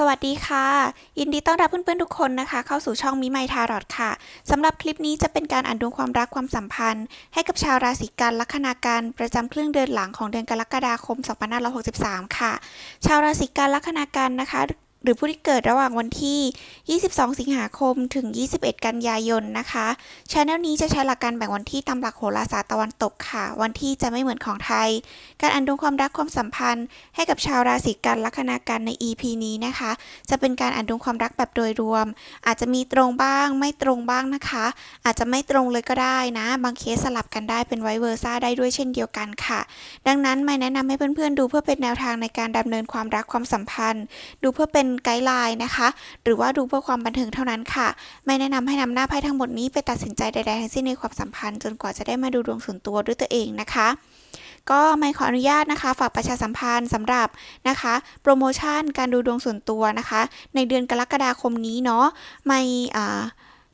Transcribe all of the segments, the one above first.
สวัสดีค่ะ ยินดีต้อนรับเพื่อนๆทุกคนนะคะ เข้าสู่ช่องมิไมทารอดค่ะสำหรับคลิปนี้จะเป็นการอ่านดวงความรักความสัมพันธ์ ให้กับชาวราศีกันลัคนาการประจำครึ่งเดือนหลังของเดือนกรกฎาคม 2563 ค่ะ ชาวราศีกันลัคนาการนะคะ หรือผู้ที่เกิดระหว่างวันที่ 22 สิงหาคมถึง 21 กันยายนนะคะช anel นี้จะใช้หลักการแบ่งวันที่ตามหลักโหราศาสตร์ตะวันตกค่ะ วันที่จะไม่เหมือนของไทย การอ่านดวงความรักความสัมพันธ์ ให้กับชาวราศีกันลัคนาการใน EP นี้นะคะ จะเป็นการอ่านดวงความรักแบบโดยรวม อาจจะมีตรงบ้าง ไม่ตรงบ้างนะคะ อาจจะไม่ตรงเลยก็ได้นะ บางเคสสลับกันได้เป็นไวเวอร์ซ่าได้ด้วยเช่นเดียวกันค่ะ ดังนั้นไม่แนะนำให้เพื่อนๆดูเพื่อเป็นแนวทางในการดำเนินความรักความสัมพันธ์ ดูเพื่อเป็นไกด์ไลน์นะคะ หรือว่าดูเพื่อความบันเทิงเท่านั้นค่ะ ไม่แนะนำให้นำหน้าไพ่ทั้งหมดนี้ไปตัดสินใจใดๆทั้งสิ้นในความสัมพันธ์จนกว่าจะได้มาดูดวงส่วนตัวด้วยตัวเองนะคะก็ไม่ขออนุญาตนะคะ ฝากประชาสัมพันธ์สำหรับนะคะ โปรโมชั่นการดูดวงส่วนตัวนะคะ ในเดือนกรกฎาคมนี้เนาะไม่อ่า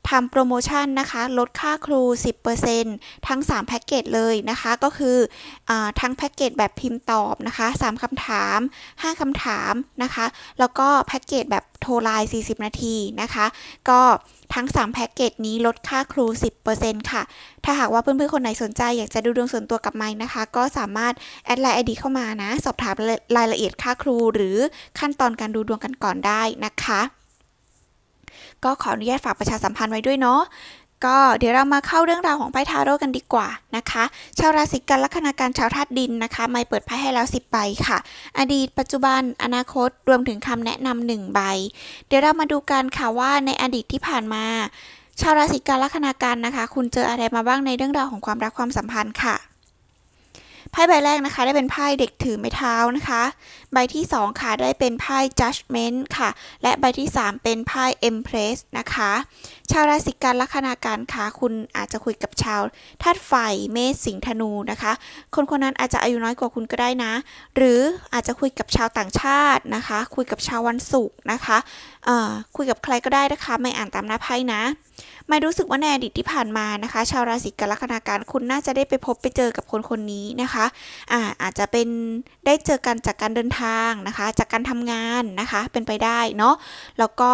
ทำโปรโมชั่นนะคะ ลดค่าครู 10%ทั้ง 3 แพ็กเกจเลยนะคะ ก็คืออทั้งแพ็กเกจแบบพิมพ์ตอบนะคะ 3คำถาม 5คำถามนะคะ แล้วก็แพ็กเกจแบบโทรไลน์ 40 นาทีนะคะ ก็ทั้ง 3 แพ็กเกจนี้ลดค่าครู 10%ค่ะ ถ้าหากว่าเพื่อนๆ คนไหนสนใจอยากจะดูดวงส่วนตัวกับไมค์นะคะ ก็สามารถแอดไลน์ไอดีเข้ามานะ สอบถามรายละเอียดค่าครู หรือขั้นตอนการดูดวงกันก่อนได้นะคะ ก็ขออนุญาตฝากประชาสัมพันธ์ไว้ด้วยเนาะก็เดี๋ยวเรามาเข้าเรื่องราวของไพ่ทาโร่กันดีกว่านะคะ ชาวราศีกันลัคนาการชาวธาตุดินนะคะ ไม่เปิดไพ่ให้แล้ว10ใบค่ะ อดีตปัจจุบันอนาคตรวมถึงคำแนะนำหนึ่งใบ เดี๋ยวเรามาดูกันค่ะว่าในอดีตที่ผ่านมา ชาวราศีกันลัคนาการนะคะ คุณเจออะไรมาบ้างในเรื่องราวของความรักความสัมพันธ์ค่ะ ไพ่ใบแรกนะคะ ได้เป็นไพ่เด็กถือไม้เท้านะคะ ใบที่ 2 ค่ะได้เป็นไพ่ judgment ค่ะ และใบที่ 3 เป็นไพ่ empress นะคะ ชาวราศีกันลัคนาการค่ะคุณอาจจะคุยกับชาวธาตุไฟเมษสิงห์ธนูนะคะ คนคนนั้นอาจจะอายุน้อยกว่าคุณก็ได้นะ หรืออาจจะคุยกับชาวต่างชาตินะคะ คุยกับชาววันศุกร์นะคะคุยกับใครก็ได้นะคะ ไม่อ่านตามหน้าไพ่นะ ไม่รู้สึกว่าในอดีตที่ผ่านมานะคะ ชาวราศีกันลัคนาการคุณน่าจะได้ไปพบไปเจอกับคนคนนี้นะคะอ่าอาจจะเป็นได้เจอกันจากการเดินทางนะคะ จากการทำงานนะคะ เป็นไปได้เนาะแล้วก็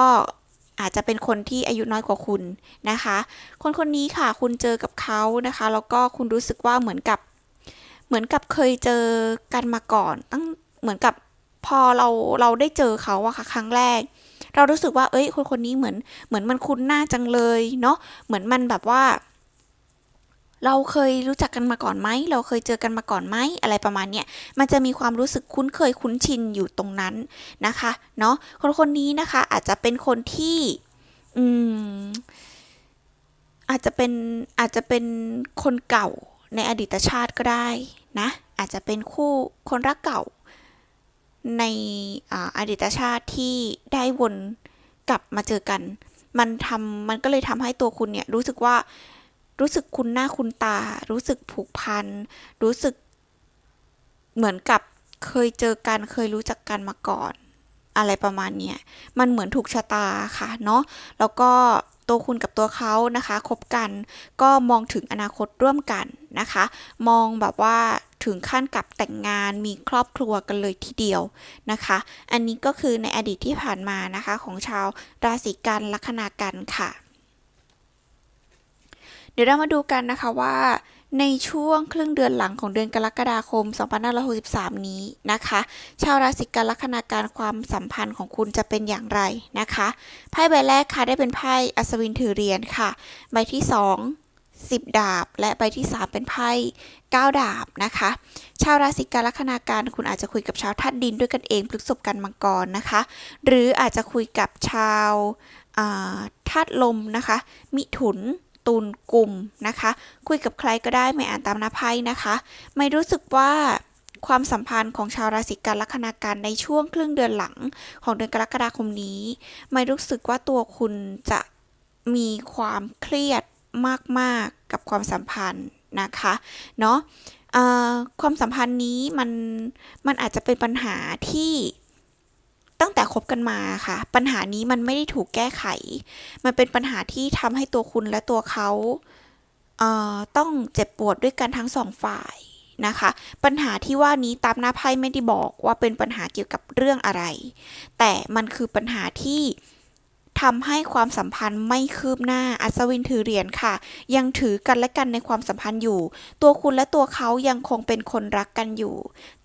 อาจจะเป็นคนที่อายุน้อยกว่าคุณนะคะ คนคนนี้ค่ะคุณเจอกับเขานะคะ แล้วก็คุณรู้สึกว่าเหมือนกับ เหมือนกับเคยเจอกันมาก่อน ตั้งเหมือนกับพอเราเราได้เจอเขาอะค่ะครั้งแรก เรารู้สึกว่าเอ้ย คนคนนี้เหมือนเหมือนมันคุ้นหน้าจังเลยเนาะเหมือนมันแบบว่า เราเคยรู้จักกันมาก่อนไหม เราเคยเจอกันมาก่อนไหม อะไรประมาณเนี้ย มันจะมีความรู้สึกคุ้นเคยคุ้นชินอยู่ตรงนั้นนะคะ เนาะ คนคนนี้นะคะอาจจะเป็นคนที่ อืม อาจจะเป็นอาจจะเป็นคนเก่าในอดีตชาติก็ได้นะ อาจจะเป็นคู่คนรักเก่า ในอาอดีตชาติที่ได้วนกลับมาเจอกัน มันทำมันก็เลยทำให้ตัวคุณเนี่ยรู้สึกว่า รู้สึกคุ้นหน้าคุ้นตา รู้สึกผูกพัน รู้สึกเหมือนกับเคยเจอกันเคยรู้จักกันมาก่อน อะไรประมาณเนี้ยมันเหมือนถูกชะตาค่ะเนาะแล้วก็ตัวคุณกับตัวเขานะคะคบกัน ก็มองถึงอนาคตร่วมกันนะคะ มองแบบว่าถึงขั้นกับแต่งงานมีครอบครัวกันเลยทีเดียวนะคะ อันนี้ก็คือในอดีตที่ผ่านมานะคะของชาวราศีกันลัคนากันค่ะ ดี๋ยวเรามาดูกันนะคะว่าในช่วงครึ่งเดือนหลังของเดือนกรกฎาคม 2563 นี้นะคะ ชาวราศีกันลัคนาการความสัมพันธ์ของคุณจะเป็นอย่างไรนะคะ ไพ่ใบแรกค่ะได้เป็นไพ่อัศวินถือเหรียญค่ะ ใบที่ 2 10 ดาบ และใบที่ 3 เป็นไพ่9 ดาบนะคะ ชาวราศีกันลัคนาการคุณอาจจะคุยกับชาวธาตุดินด้วยกันเองพฤษภกันมังกรนะคะ หรืออาจจะคุยกับชาวธาตุลมนะคะ มิถุน ตุลกลุ่มนะคะ คุยกับใครก็ได้ไม่อ่านตามหน้าไพ่นะคะ ไม่รู้สึกว่าความสัมพันธ์ของชาวราศีกันลัคนาการในช่วงครึ่งเดือนหลังของเดือนกรกฎาคมนี้ ไม่รู้สึกว่าตัวคุณจะมีความเครียดมาก ๆ กับความสัมพันธ์นะคะเนาะความสัมพันธ์นี้มันมันอาจจะเป็นปัญหาที่ ตั้งแต่คบกันมาค่ะ ปัญหานี้มันไม่ได้ถูกแก้ไข มันเป็นปัญหาที่ทำให้ตัวคุณและตัวเขาเอ่อต้องเจ็บปวดด้วยกันทั้งสองฝ่ายนะคะ ปัญหาที่ว่านี้ตามหน้าไพ่ไม่ได้บอกว่าเป็นปัญหาเกี่ยวกับเรื่องอะไร แต่มันคือปัญหาที่ ทำให้ความสัมพันธ์ไม่คืบหน้า อัศวินถือเหรียญค่ะ ยังถือกันและกันในความสัมพันธ์อยู่ ตัวคุณและตัวเขายังคงเป็นคนรักกันอยู่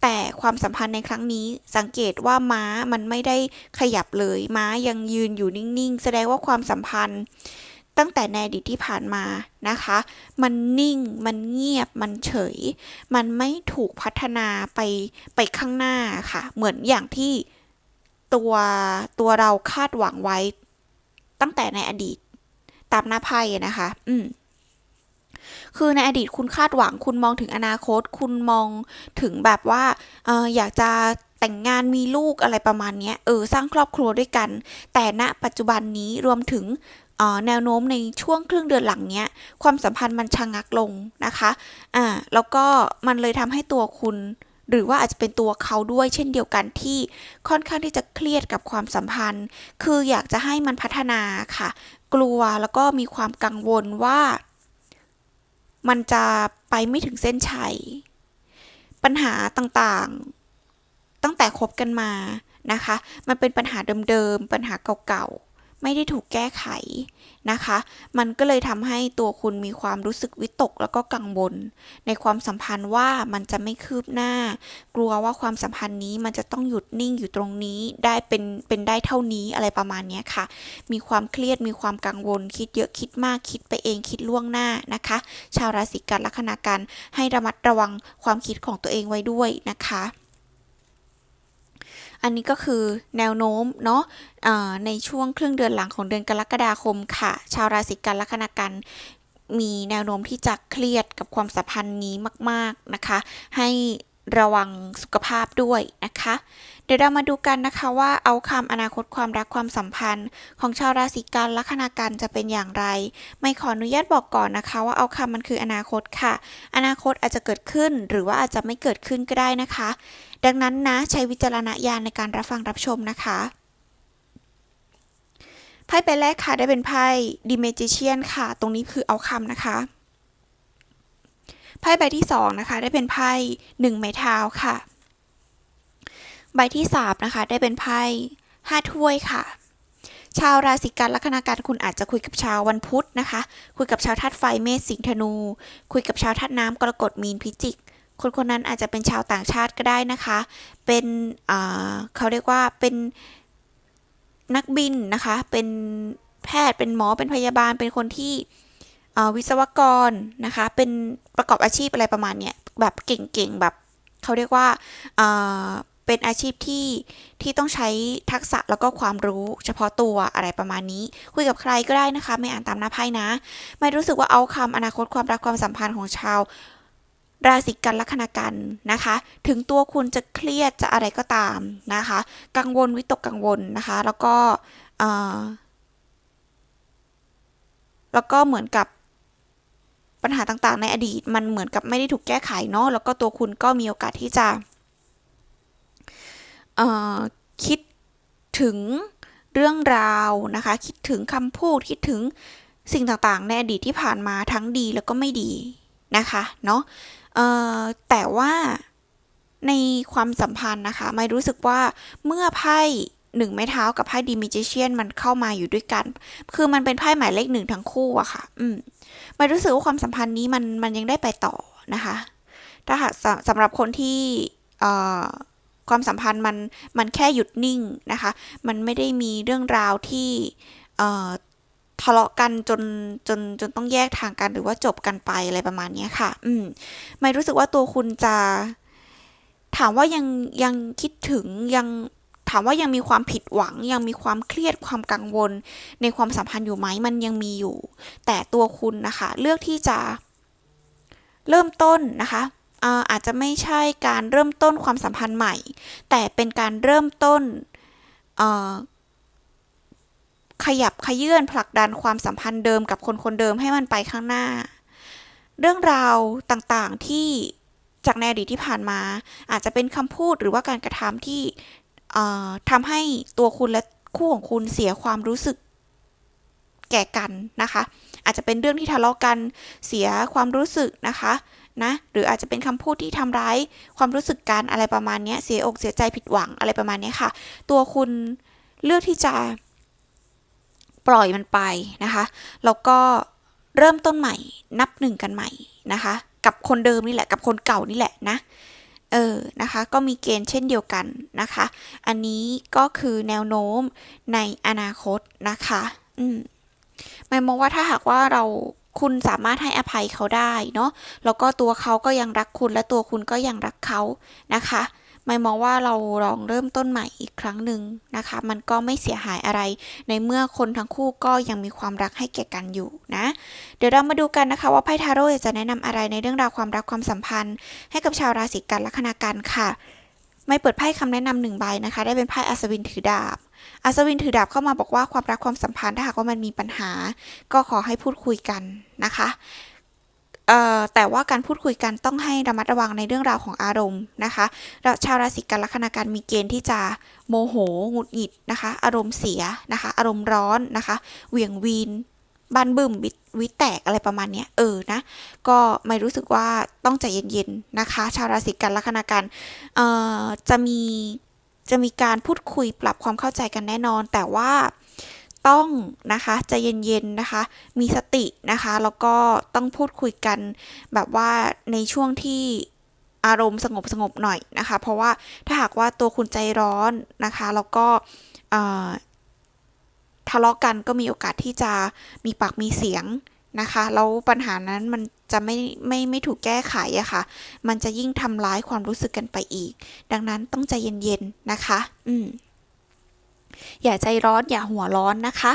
แต่ความสัมพันธ์ในครั้งนี้สังเกตว่าม้ามันไม่ได้ขยับเลย ม้ายังยืนอยู่นิ่งๆ แสดงว่าความสัมพันธ์ตั้งแต่ในอดีตที่ผ่านมานะคะ มันนิ่ง มันเงียบ มันเฉย มันไม่ถูกพัฒนาไปไปข้างหน้าค่ะ เหมือนอย่างที่ตัวตัวเราคาดหวังไว้ ตั้งแต่ในอดีต ตามหน้าไพ่อะนะคะ อืมคือในอดีตคุณคาดหวัง คุณมองถึงอนาคต คุณมองถึงแบบว่าอออยากจะแต่งงานมีลูกอะไรประมาณนี้เออสร้างครอบครัวด้วยกัน แต่ณปัจจุบันนี้รวมถึงออแนวโน้มในช่วงครึ่งเดือนหลังเนี้ย ความสัมพันธ์มันชะงักลงนะคะอ่าแล้วก็มันเลยทำให้ตัวคุณ หรือว่าอาจจะเป็นตัวเขาด้วยเช่นเดียวกันที่ค่อนข้างที่จะเครียดกับความสัมพันธ์ คืออยากจะให้มันพัฒนาค่ะ กลัวแล้วก็มีความกังวลว่า มันจะไปไม่ถึงเส้นชัย ปัญหาต่างๆ ตั้งแต่คบกันมานะคะ มันเป็นปัญหาเดิมๆ ปัญหาเก่าๆ ไม่ได้ถูกแก้ไขนะคะ มันก็เลยทำให้ตัวคุณมีความรู้สึกวิตกแล้วก็กังวลในความสัมพันธ์ว่ามันจะไม่คืบหน้า กลัวว่าความสัมพันธ์นี้มันจะต้องหยุดนิ่งอยู่ตรงนี้ได้เป็นเป็นได้เท่านี้อะไรประมาณนี้ค่ะ มีความเครียดมีความกังวล คิดเยอะคิดมากคิดไปเองคิดล่วงหน้านะคะ ชาวราศีกันลัคนากันให้ระมัดระวังความคิดของตัวเองไว้ด้วยนะคะ อันนี้ก็คือแนวโน้มเนาะะในช่วงครึ่งเดือนหลังของเดือนกรกฎาคมค่ะ ชาวราศีกันลัคนากันมีแนวโน้มที่จะเครียดกับความสัมพันธ์นี้มาก ๆนะคะ ให้ ระวังสุขภาพด้วยนะคะ เดี๋ยวเรามาดูกันนะคะว่าเอาคำอนาคตความรักความสัมพันธ์ ของชาวราศีกันลัคนากันจะเป็นอย่างไร ไม่ขออนุญาตบอกก่อนนะคะ ว่าเอาคำมันคืออนาคตค่ะ อนาคตอาจจะเกิดขึ้นหรือว่าอาจจะไม่เกิดขึ้นก็ได้นะคะ ดังนั้นนะใช้วิจารณญาณในการรับฟังรับชมนะคะไพ่ใบแรกค่ะได้เป็นไพ่ดิเมจิเชียนค่ะ ตรงนี้คือเอาคำนะคะ ไพ่ใบที่สองนะคะได้เป็นไพ่หนึ่งไม้เท้าค่ะ ใบที่สามนะคะได้เป็นไพ่ห้าถ้วยค่ะ ชาวราศีกันลัคนาการคุณอาจจะคุยกับชาววันพุธนะคะ คุยกับชาวธาตุไฟเมษสิงห์ธนู คุยกับชาวธาตุน้ำกรกฎมีนพิจิกคนคนนั้นอาจจะเป็นชาวต่างชาติก็ได้นะคะ เป็นเขาเรียกว่าเป็นนักบินนะคะ เป็นแพทย์ เป็นหมอ เป็นพยาบาล เป็นคนที่ วิศวกรนะคะ เป็นประกอบอาชีพอะไรประมาณเนี้ยแบบเก่งๆแบบเขาเรียกว่าเป็นอาชีพที่ที่ต้องใช้ทักษะแล้วก็ความรู้เฉพาะตัวอะไรประมาณนี้ คุยกับใครก็ได้นะคะ ไม่อ่านตามหน้าไพ่นะ ไม่รู้สึกว่าเอาคำอนาคตความรักความสัมพันธ์ของชาว ราศีกันลัคนากันนะคะ ถึงตัวคุณจะเครียดจะอะไรก็ตามนะคะ กังวลวิตกกังวลนะคะ แล้วก็แล้วก็เหมือนกับ ปัญหาต่างๆ ในอดีตมันเหมือนกับไม่ได้ถูกแก้ไขเนาะแล้วก็ตัวคุณก็มีโอกาสที่จะคิดถึงเรื่องราวนะคะ คิดถึงคำพูดคิดถึงสิ่งต่างๆ ในอดีตที่ผ่านมาทั้งดีแล้วก็ไม่ดีนะคะเนาะแต่ว่าในความสัมพันธ์นะคะ ไม่รู้สึกว่าเมื่อไพ่ หนึ่งไม้เท้ากับไพ่ดีมิจิเชียนมันเข้ามาอยู่ด้วยกัน คือมันเป็นไพ่หมายเลขหนึ่งทั้งคู่อะค่ะ อืมไม่รู้สึกว่าความสัมพันธ์นี้มันมันยังได้ไปต่อนะคะ ถ้าหากสำหรับคนที่เอ่อความสัมพันธ์มันมันแค่หยุดนิ่งนะคะ มันไม่ได้มีเรื่องราวที่ทะเลาะกันจนจนจนต้องแยกทางกันหรือว่าจบกันไปอะไรประมาณนี้ค่ะ อืม ไม่รู้สึกว่าตัวคุณจะ ถามว่ายังยังคิดถึงยังามว่ายังมีความผิดหวัง ยังมีความเครียดความกังวล ในความสัมพันธ์อยู่ไหมมันยังมีอยู่ แต่ตัวคุณนะคะ เลือกที่จะ เริ่มต้นนะคะอาจจะไม่ใช่การเริ่มต้นความสัมพันธ์ใหม่ แต่เป็นการเริ่มต้นขยับขยื่นผลักดันความสัมพันธ์เดิมกับคนคนเดิมให้มันไปข้างหน้า เรื่องราวต่างๆที่จากในอดีตที่ผ่านมา อาจจะเป็นคำพูดหรือว่าการกระทำที่ ทำให้ตัวคุณและคู่ของคุณเสียความรู้สึกแก่กันนะคะ อาจจะเป็นเรื่องที่ทะเลาะกันเสียความรู้สึกนะคะนะหรืออาจจะเป็นคำพูดที่ทำร้ายความรู้สึกกันอะไรประมาณนี้เสียอกเสียใจผิดหวังอะไรประมาณนี้ค่ะ ตัวคุณเลือกที่จะปล่อยมันไปนะคะแล้วก็เริ่มต้นใหม่นับหนึ่งกันใหม่นะคะ กับคนเดิมนี่แหละกับคนเก่านี่แหละนะ เออ นะคะ ก็มีเกณฑ์เช่นเดียวกันนะคะ อันนี้ก็คือแนวโน้มในอนาคตนะคะ อืมหมายมองว่าถ้าหากว่าเราคุณสามารถให้อภัยเขาได้เนาะ แล้วก็ตัวเขาก็ยังรักคุณและตัวคุณก็ยังรักเขานะคะ หมายมองว่าเราลองเริ่มต้นใหม่อีกครั้งหนึ่งนะคะ มันก็ไม่เสียหายอะไร ในเมื่อคนทั้งคู่ก็ยังมีความรักให้แก่กันอยู่นะ เดี๋ยวเรามาดูกันนะคะว่าไพ่ทาโร่จะแนะนำอะไรในเรื่องราวความรักความสัมพันธ์ ให้กับชาวราศีกันลัคนากันค่ะ ไม่เปิดไพ่คำแนะนำหนึ่งใบนะคะ ได้เป็นไพ่อัศวินถือดาบอัศวินถือดาบเข้ามาบอกว่าความรักความสัมพันธ์ถ้าหากว่ามันมีปัญหา ก็ขอให้พูดคุยกันนะคะ แต่ว่าการพูดคุยกันต้องให้ระมัดระวังในเรื่องราวของอารมณ์นะคะแล้วชาวราศีกันลัคนากันมีเกณฑ์ที่จะโมโหหงุดหงิดนะคะ อารมณ์เสียนะคะ อารมณ์ร้อนนะคะเหวี่ยงวีนบานบึ้มวิวิแตกอะไรประมาณนี้เออนะ ก็ไม่รู้สึกว่าต้องใจเย็นๆนะคะ ชาวราศีกันลัคนากันเอ่อจะมีจะมีการพูดคุยปรับความเข้าใจกันแน่นอน แต่ว่า ต้องนะคะใจเย็นๆนะคะ มีสตินะคะ แล้วก็ต้องพูดคุยกันแบบว่าในช่วงที่อารมณ์สงบสงบๆหน่อยนะคะ เพราะว่าถ้าหากว่าตัวคุณใจร้อนนะคะ แล้วก็ทะเลาะกันก็มีโอกาสที่จะมีปากมีเสียงนะคะแล้วปัญหานั้นมันจะไม่ไม่ไม่ถูกแก้ไขอะค่ะ มันจะยิ่งทำร้ายความรู้สึกกันไปอีก ดังนั้นต้องใจเย็นๆนะคะ อืม อย่าใจร้อนอย่าหัวร้อนนะคะ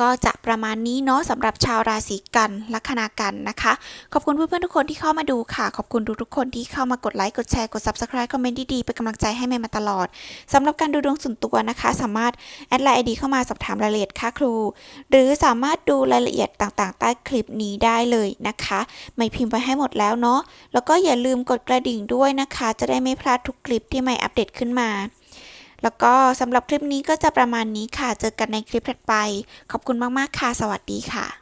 ก็จะประมาณนี้เนาะสำหรับชาวราศีกันลัคนากันนะคะ ขอบคุณเพื่อนๆทุกคนที่เข้ามาดูค่ะ ขอบคุณทุกๆคนที่เข้ามากดไลค์กดแชร์กด subscribe คอมเมนต์ดีๆเป็นกำลังใจให้เมย์มาตลอดสำหรับการดูดวงส่วนตัวนะคะ สามารถแอดไลน์ไอดีเข้ามาสอบถามรายละเอียดค่าครู หรือสามารถดูรายละเอียดต่างๆ ใต้คลิปนี้ได้เลยนะคะ ไม่พิมพ์ไว้ให้หมดแล้วเนาะแล้วก็อย่าลืมกดกระดิ่งด้วยนะคะ จะได้ไม่พลาดทุกคลิปที่ใหม่อัปเดตขึ้นมา แล้วก็สำหรับคลิปนี้ก็จะประมาณนี้ค่ะ เจอกันในคลิปถัดไป ขอบคุณมาก ๆ ค่ะ สวัสดีค่ะ